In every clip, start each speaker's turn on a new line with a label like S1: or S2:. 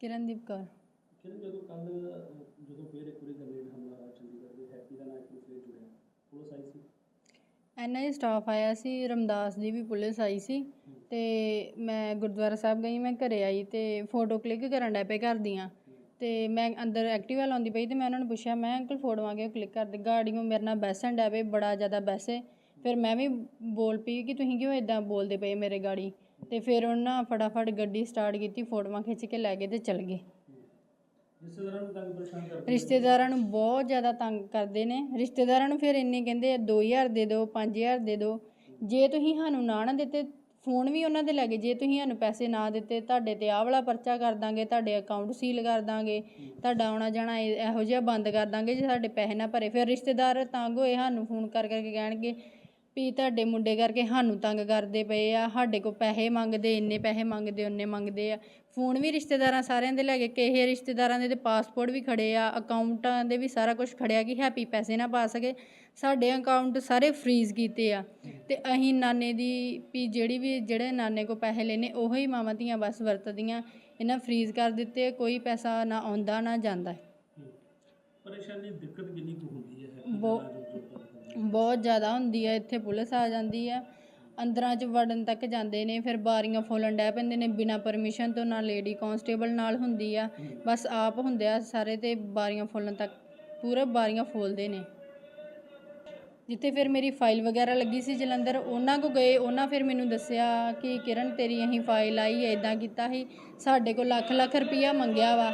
S1: ਕਿਰਨਦੀਪ ਕੌਰ।
S2: ਕਿਰਨ ਜਦੋਂ ਕੱਲ ਜਦੋਂ ਫੇਰ ਇੱਕ ਵਾਰੀ ਗ੍ਰਨੇਡ ਹਮਲਾ ਹੋਇਆ ਚੰਡੀਗੜ੍ਹ ਦੇ ਹੈਪੀ ਦਾ ਨਾਂ ਇੱਕ ਵਾਰੀ ਫੇਰ ਜੁੜਿਆ? ਪੁਲਿਸ ਆਈ ਸੀ?
S1: ਐਨਆਈ ਸਟਾਫ ਆਇਆ ਸੀ ਰਮਦਾਸ ਦੀ ਵੀ ਪੁਲਿਸ ਆਈ ਸੀ ਤੇ ਮੈਂ ਗੁਰਦੁਆਰਾ ਸਾਹਿਬ ਗਈ ਮੈਂ ਘਰੇ ਆਈ ਤੇ ਫੋਟੋ ਕਲਿੱਕ ਕਰਨ ਡੈ ਪਏ ਘਰ ਦੀਆਂ ਤੇ ਮੈਂ ਅੰਦਰ ਐਕਟਿਵਾ ਲਾਉਂਦੀ ਪਈ ਤੇ ਮੈਂ ਉਹਨਾਂ ਨੂੰ ਪੁੱਛਿਆ ਮੈਂ ਅੰਕਲ ਫੋਟੋਆਂ ਕਿਉਂ ਕਲਿੱਕ ਕਰਦੇ ਗਾੜੀਆਂ ਮੇਰੇ ਨਾਲ ਬੈਸਣ ਡੈ ਪਏ ਬੜਾ ਜ਼ਿਆਦਾ ਬੈਸੇ। ਫਿਰ ਮੈਂ ਵੀ ਬੋਲ ਪਈ ਕਿ ਤੁਸੀਂ ਕਿਉਂ ਇਦਾਂ ਬੋਲਦੇ ਪਏ ਮੇਰੇ ਗਾੜੀ? ਤੇ ਫਿਰ ਉਹਨਾਂ ਫਟਾਫਟ ਗੱਡੀ ਸਟਾਰਟ ਕੀਤੀ ਫੋਟੋਆਂ ਖਿੱਚ ਕੇ ਲੈ ਗਏ ਤੇ ਚਲ ਗਏ।
S2: ਰਿਸ਼ਤੇਦਾਰਾਂ ਨੂੰ ਤੰਗ ਪਰੇਸ਼ਾਨ ਕਰਦੇ
S1: ਰਿਸ਼ਤੇਦਾਰਾਂ ਨੂੰ ਬਹੁਤ ਜ਼ਿਆਦਾ ਤੰਗ ਕਰਦੇ ਨੇ। ਰਿਸ਼ਤੇਦਾਰਾਂ ਨੂੰ ਫਿਰ ਇੰਨੇ ਕਹਿੰਦੇ ਆ 2000 ਦੇ ਦਿਓ 5000 ਦੇ ਦਿਓ ਜੇ ਤੁਸੀਂ ਸਾਨੂੰ ਨਾ ਨਾ ਦਿੱਤੇ ਫੋਨ ਵੀ ਉਹਨਾਂ ਦੇ ਲੈ ਗਏ। ਜੇ ਤੁਸੀਂ ਸਾਨੂੰ ਪੈਸੇ ਨਾ ਦਿੱਤੇ ਤੁਹਾਡੇ ਤੇ ਆਹ ਵਾਲਾ ਪਰਚਾ ਕਰ ਦਾਂਗੇ ਤੁਹਾਡੇ ਅਕਾਊਂਟ ਸੀਲ ਕਰ ਦਾਂਗੇ ਤੁਹਾਡਾ ਆਉਣਾ ਜਾਣਾ ਇਹ- ਇਹੋ ਜਿਹਾ ਬੰਦ ਕਰ ਦਾਂਗੇ ਜੇ ਸਾਡੇ ਪੈਸੇ ਨਾ ਭਰੇ। ਫਿਰ ਰਿਸ਼ਤੇਦਾਰ ਤੰਗ ਹੋਏ ਸਾਨੂੰ ਫੋਨ ਕਰ ਕਰਕੇ ਕਹਿਣਗੇ ਵੀ ਤੁਹਾਡੇ ਮੁੰਡੇ ਕਰਕੇ ਸਾਨੂੰ ਤੰਗ ਕਰਦੇ ਪਏ ਆ, ਸਾਡੇ ਕੋਲ ਪੈਸੇ ਮੰਗਦੇ, ਇੰਨੇ ਪੈਸੇ ਮੰਗਦੇ ਉਨੇ ਮੰਗਦੇ ਆ। ਫੋਨ ਵੀ ਰਿਸ਼ਤੇਦਾਰਾਂ ਸਾਰਿਆਂ ਦੇ ਲੈ ਗਏ ਕਿਸੇ ਰਿਸ਼ਤੇਦਾਰਾਂ ਦੇ ਤੇ ਪਾਸਪੋਰਟ ਵੀ ਖੜੇ ਆ ਅਕਾਊਂਟਾਂ ਦੇ ਵੀ ਸਾਰਾ ਕੁਝ ਖੜਿਆ ਕਿ ਹੈਪੀ ਪੈਸੇ ਨਾ ਪਾ ਸਕੇ। ਸਾਡੇ ਅਕਾਊਂਟ ਸਾਰੇ ਫ੍ਰੀਜ਼ ਕੀਤੇ ਆ। ਤੇ ਅਸੀਂ ਨਾਨੇ ਦੀ ਵੀ ਜਿਹੜੀ ਵੀ, ਜਿਹੜੇ ਨਾਨੇ ਕੋ ਪੈਸੇ ਲੈਨੇ ਉਹੋ ਹੀ ਮਾਵਾਂ ਧੀਆਂ ਬਸ ਵਰਤਦੀਆਂ, ਇਹਨਾਂ ਫ੍ਰੀਜ਼ ਕਰ ਦਿੱਤੇ ਕੋਈ ਪੈਸਾ ਨਾ ਆਉਂਦਾ ਨਾ ਜਾਂਦਾ।
S2: ਪਰੇਸ਼ਾਨੀ ਦਿੱਕਤ ਕਿੰਨੀ ਕੁ ਹੁੰਦੀ ਹੈ ਹੈਪੀ
S1: ਬਹੁਤ- ਜ਼ਿਆਦਾ ਹੁੰਦੀ ਹੈ ਇੱਥੇ ਪੁਲਿਸ ਆ ਜਾਂਦੀ ਆ ਅੰਦਰਾਂ 'ਚ ਵੜਨ ਤੱਕ ਜਾਂਦੇ ਨੇ ਫਿਰ ਬਾਰੀਆਂ ਫੋਲਣ ਡੈ ਪੈਂਦੇ ਨੇ ਬਿਨਾਂ ਪਰਮਿਸ਼ਨ ਤੋਂ ਨਾ ਲੇਡੀ ਕਾਂਸਟੇਬਲ ਨਾਲ ਹੁੰਦੀ ਆ। ਬਸ ਆਪ ਹੁੰਦੇ ਆ ਸਾਰੇ ਤੇ ਬਾਰੀਆਂ ਫੋਲਣ ਤੱਕ ਪੂਰੇ ਬਾਰੀਆਂ ਫੋਲਦੇ ਨੇ। ਜਿੱਥੇ ਫਿਰ ਮੇਰੀ ਫਾਈਲ ਵਗੈਰਾ ਲੱਗੀ ਸੀ ਜਲੰਧਰ ਉਹਨਾਂ ਕੋ ਗਏ ਉਹਨਾਂ ਫਿਰ ਮੈਨੂੰ ਦੱਸਿਆ ਕਿ ਕਿਰਨ ਤੇਰੀ ਅਸੀਂ ਫਾਈਲ ਆਈ ਹੈ ਇਦਾਂ ਕੀਤਾ ਸੀ ਸਾਡੇ ਕੋਲ ਲੱਖ ਲੱਖ ਰੁਪਈਆ ਮੰਗਿਆ ਵਾ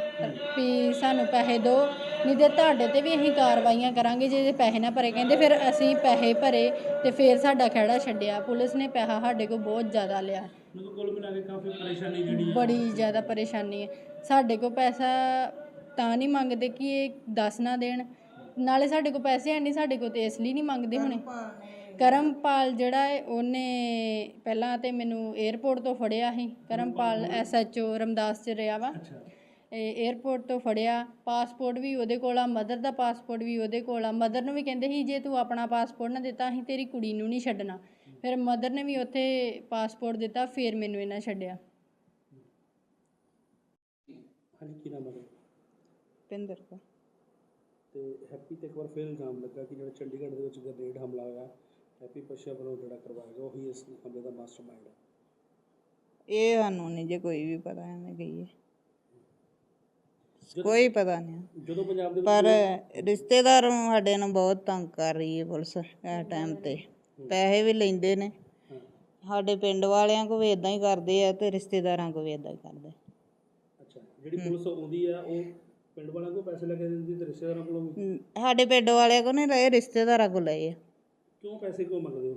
S1: ਵੀ ਸਾਨੂੰ ਪੈਸੇ ਦਿਓ ਨਹੀਂ ਤੇ ਤੁਹਾਡੇ ਤੇ ਵੀ ਅਸੀਂ ਕਾਰਵਾਈਆਂ ਕਰਾਂਗੇ ਜੇ ਪੈਸੇ ਨਾ ਭਰੇ। ਕਹਿੰਦੇ ਫਿਰ ਅਸੀਂ ਪੈਸੇ ਭਰੇ ਤੇ ਫਿਰ ਸਾਡਾ ਖਹਿੜਾ ਛੱਡਿਆ। ਪੁਲਿਸ ਨੇ ਪੈਸਾ ਸਾਡੇ ਕੋਲ ਬਹੁਤ ਜ਼ਿਆਦਾ ਲਿਆ।
S2: ਮੈਨੂੰ ਕੋਲ ਮਿਲਾ ਕੇ ਕਾਫੀ ਪਰੇਸ਼ਾਨੀ ਜਿਹੜੀ ਹੈ
S1: ਬੜੀ ਜ਼ਿਆਦਾ ਪਰੇਸ਼ਾਨੀ ਹੈ। ਸਾਡੇ ਕੋਲ ਪੈਸਾ ਤਾਂ ਨਹੀਂ ਮੰਗਦੇ ਕਿ ਇਹ ਦੱਸ ਨਾ ਦੇਣ। ਨਾਲੇ ਸਾਡੇ ਕੋਲ ਪੈਸੇ ਹੈ ਨਹੀਂ ਸਾਡੇ ਕੋਲ ਤੇ ਇਸ ਲਈ ਨਹੀਂ ਮੰਗਦੇ ਹੋਣੇ। ਕਰਮਪਾਲ ਜਿਹੜਾ ਹੈ ਉਹਨੇ ਪਹਿਲਾਂ ਤੇ ਮੈਨੂੰ 에ਅਰਪੋਰਟ ਤੋਂ ਫੜਿਆ ਸੀ। ਕਰਮਪਾਲ ਐਸਐਚਓ ਰਮਦਾਸ ਚ ਰਿਹਾ ਵਾ।
S2: ਅੱਛਾ
S1: ਇਹ 에ਅਰਪੋਰਟ ਤੋਂ ਫੜਿਆ ਪਾਸਪੋਰਟ ਵੀ ਉਹਦੇ ਕੋਲ ਆ ਮਦਰ ਦਾ ਪਾਸਪੋਰਟ ਵੀ ਉਹਦੇ ਕੋਲ ਆ। ਮਦਰ ਨੂੰ ਵੀ ਕਹਿੰਦੇ ਸੀ ਜੇ ਤੂੰ ਆਪਣਾ ਪਾਸਪੋਰਟ ਨਾ ਦਿੱਤਾ ਅਸੀਂ ਤੇਰੀ ਕੁੜੀ ਨੂੰ ਨਹੀਂ ਛੱਡਣਾ। ਫਿਰ ਮਦਰ ਨੇ ਵੀ ਉੱਥੇ ਪਾਸਪੋਰਟ ਦਿੱਤਾ ਫਿਰ ਮੈਨੂੰ ਇਹਨਾਂ ਛੱਡਿਆ।
S2: ਹਾਂਜੀ ਕੀ ਨਾਮ ਹੈ
S1: ਪਿੰਦਰ ਕੋ
S2: ਤੇ ਹੈਪੀ ਤੇ ਇੱਕ ਵਾਰ ਫੇਰ ਇਲਜ਼ਾਮ ਲੱਗਾ ਕਿ ਜਿਹੜਾ ਚੰਡੀਗੜ੍ਹ ਦੇ ਵਿੱਚ ਗ੍ਰਨੇਡ ਹਮਲਾ ਹੋਇਆ ਹੈਪੀ ਪਸ਼ਾ ਵੱਲੋਂ ਜਿਹੜਾ ਕਰਵਾਇਆ ਗਿਆ ਉਹੀ ਇਸ ਹਮਲੇ ਦਾ ਮਾਸਟਰਮਾਈਂਡ ਹੈ
S3: ਇਹ ਸਾਨੂੰ ਨਹੀਂ ਜੇ ਕੋਈ ਵੀ ਪਤਾ ਐਵੇਂ ਗਈ ਹੈ ਕੋਈ ਪਤਾ ਨਹੀਂ
S2: ਜਦੋਂ ਪੰਜਾਬ ਦੇ
S3: ਪਰ ਰਿਸ਼ਤੇਦਾਰ ਸਾਡੇ ਨੂੰ ਬਹੁਤ ਤੰਗ ਕਰ ਰਹੀ ਹੈ ਪੁਲਿਸ ਇਸ ਟਾਈਮ ਤੇ। ਪੈਸੇ ਵੀ ਲੈਂਦੇ ਨੇ। ਸਾਡੇ ਪਿੰਡ ਵਾਲਿਆਂ ਕੋ ਵੀ ਇਦਾਂ ਹੀ ਕਰਦੇ ਆ ਤੇ ਰਿਸ਼ਤੇਦਾਰਾਂ ਕੋ ਵੀ ਇਦਾਂ ਹੀ ਕਰਦੇ।
S2: ਅੱਛਾ ਜਿਹੜੀ ਪੁਲਿਸ ਆਉਂਦੀ ਆ ਉਹ ਪਿੰਡ ਵਾਲਿਆਂ ਕੋਲ ਪੈਸੇ ਲੈ ਕੇ ਦਿੰਦੀ ਤੇ ਰਿਸ਼ਤੇਦਾਰਾਂ ਕੋਲੋਂ
S3: ਸਾਡੇ ਪਿੰਡ ਵਾਲਿਆਂ ਕੋ ਨਹੀਂ ਲਏ ਰਿਸ਼ਤੇਦਾਰਾਂ ਕੋ ਲਏ ਆ।
S2: ਕਿਉਂ ਪੈਸੇ ਕਿਉਂ ਮੰਗਦੇ ਹੋ?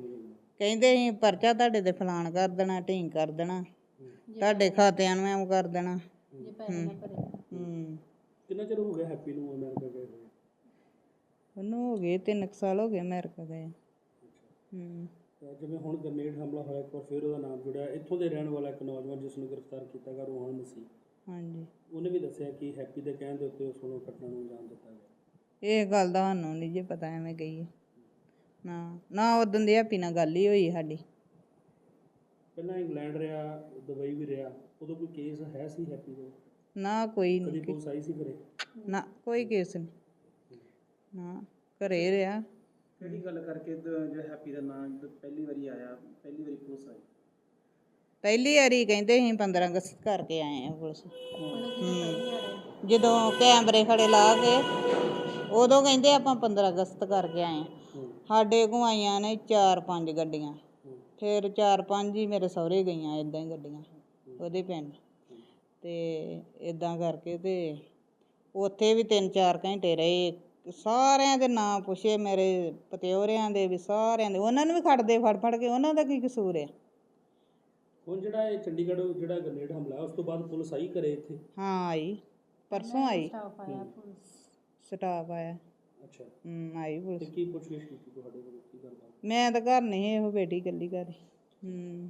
S3: ਕਹਿੰਦੇ ਅਸੀਂ ਪਰਚਾ ਤੁਹਾਡੇ ਤੇ ਫਲਾਨ ਕਰ ਦੇਣਾ ਢੀਂਗ ਕਰ ਦੇਣਾ। ਤੁਹਾਡੇ ਖਾਤਿਆਂ ਨੂੰ ਐਵੇਂ ਕਰ ਦੇਣਾ।
S1: ਜੇ ਪੈਸੇ ਨਾ ਭਰੇ।
S3: ਹੂੰ
S2: ਕਿੰਨਾ ਚਿਰ ਹੋ ਗਿਆ ਹੈਪੀ ਨੂੰ ਅਮਰੀਕਾ ਗਏ ਹੋਏ?
S3: ਉਹਨੂੰ ਹੋ ਗਏ ਤਿੰਨ ਕੁ ਸਾਲ ਹੋ ਗਏ ਅਮਰੀਕਾ ਗਏ। ਹੂੰ।
S2: ਤਾਂ ਜਿਵੇਂ ਹੁਣ ਗ੍ਰਨੇਡ ਹਮਲਾ ਹੋਇਆ ਇੱਕ ਵਾਰ ਫਿਰ ਉਹਦਾ ਨਾਮ ਜੁੜਿਆ। ਇੱਥੋਂ ਦੇ ਰਹਿਣ ਵਾਲਾ ਇੱਕ ਨੌਜਵਾਨ ਜਿਸ ਨੂੰ ਗ੍ਰਿਫਤਾਰ ਕੀਤਾ ਗਿਆ ਰੋਹਨ ਮਸੀਹ।
S3: ਹਾਂਜੀ।
S2: ਉਹਨੇ ਵੀ ਦੱਸਿਆ ਕਿ ਹੈਪੀ ਦੇ ਕਹਿਣ ਦੇ ਉੱਤੇ ਉਸ ਨੂੰ ਘਟਨਾ ਨੂੰ ਅੰਜਾਮ ਦਿੱਤਾ ਗਿਆ।
S3: ਇਹ ਗੱਲ ਦਾ ਸਾਨੂੰ ਨਹੀਂ ਜੇ ਪਤਾ ਐਵੇਂ ਗਈ ਹੈ ਨਾ ਨਾ ਉਦੋਂ ਦੀ ਹੈਪੀ ਨਾਲ ਗੱਲ ਹੀ ਹੋਈ ਸਾਡੀ।
S2: ਪਹਿਲਾਂ ਇੰਗਲੈਂਡ ਰਿਹਾ ਦੁਬਈ ਵੀ ਰਿਹਾ। ਉਦੋਂ ਕੋਈ ਕੇਸ ਹੈ ਸੀ ਹੈਪੀ ਦੇ
S3: ਨਾ ਕੋਈ
S2: ਕਦੀ
S3: ਨਹੀਂ
S2: ਪੁਲਿਸ ਆਈ ਸੀ ਘਰੇ?
S3: ਨਾ ਕੋਈ ਕੇਸ ਨਹੀਂ ਨਾ ਘਰੇ ਰਿਹਾ।
S2: ਕਿਹੜੀ ਗੱਲ ਕਰਕੇ ਜੋ ਹੈਪੀ ਦਾ ਨਾਮ ਪਹਿਲੀ ਵਾਰੀ ਆਇਆ ਪਹਿਲੀ ਵਾਰੀ ਪੁਲਿਸ ਆਈ?
S3: ਪਹਿਲੀ ਵਾਰੀ ਕਹਿੰਦੇ ਅਸੀਂ 15 ਅਗਸਤ ਕਰਕੇ ਆਏ ਆ ਪੁਲਿਸ। ਹੂੰ। ਜਦੋਂ ਕੈਮਰੇ ਖੜੇ ਲਾ ਕੇ ਉਦੋਂ ਕਹਿੰਦੇ ਆਪਾਂ 15 ਅਗਸਤ ਕਰਕੇ ਆਏ ਆ। ਸਾਡੇ ਕੋਲ ਆਈਆਂ ਨੇ 4-5 ਗੱਡੀਆਂ। ਫਿਰ 4-5 ਹੀ ਮੇਰੇ ਸਹੁਰੇ ਗਈਆਂ ਇਦਾਂ ਹੀ ਗੱਡੀਆਂ। ਉਹਦੇ ਪਿੰਡ। ਤੇ ਇਦਾਂ ਕਰਕੇ ਤੇ ਉੱਥੇ ਵੀ 3-4 ਘੰਟੇ ਰਹੇ। ਸਾਰਿਆਂ ਦੇ ਨਾਂ ਪੁੱਛੇ ਮੇਰੇ ਪਤਿਓਰਿਆਂ ਦੇ ਵੀ ਸਾਰਿਆਂ ਦੇ। ਉਹਨਾਂ ਨੂੰ ਵੀ ਖੜਦੇ ਫੜ ਫੜ ਕੇ ਉਹਨਾਂ ਦਾ ਕੀ ਕਸੂਰ ਆ?
S2: ਹੁਣ ਜਿਹੜਾ ਇਹ ਚੰਡੀਗੜ੍ਹ ਜਿਹੜਾ ਗ੍ਰਨੇਡ ਹਮਲਾ ਉਸ ਤੋਂ ਬਾਅਦ ਪੁਲਿਸ ਆਈ ਘਰੇ ਇੱਥੇ?
S3: ਹਾਂ ਆਈ। ਪਰਸੋਂ ਆਈ।
S1: ਸਟਾਫ ਆਇਆ ਪੁਲਿਸ।
S3: ਸਟਾਫ ਆਇਆ।
S2: ਅੱਛਾ।
S3: ਹੂੰ ਆਈ
S2: ਤੇ
S3: ਪੁਲਿਸ
S2: ਕੀ ਪੁੱਛਗਿੱਛ ਕੀਤੀ ਤੁਹਾਡੇ ਕੋਲ? ਕੀ
S3: ਮੈਂ ਤਾਂ ਘਰ ਨਹੀਂ ਇਹੋ ਬੇਟੀ ਇਕੱਲੀ ਘਰ ਸੀ। ਹੂੰ।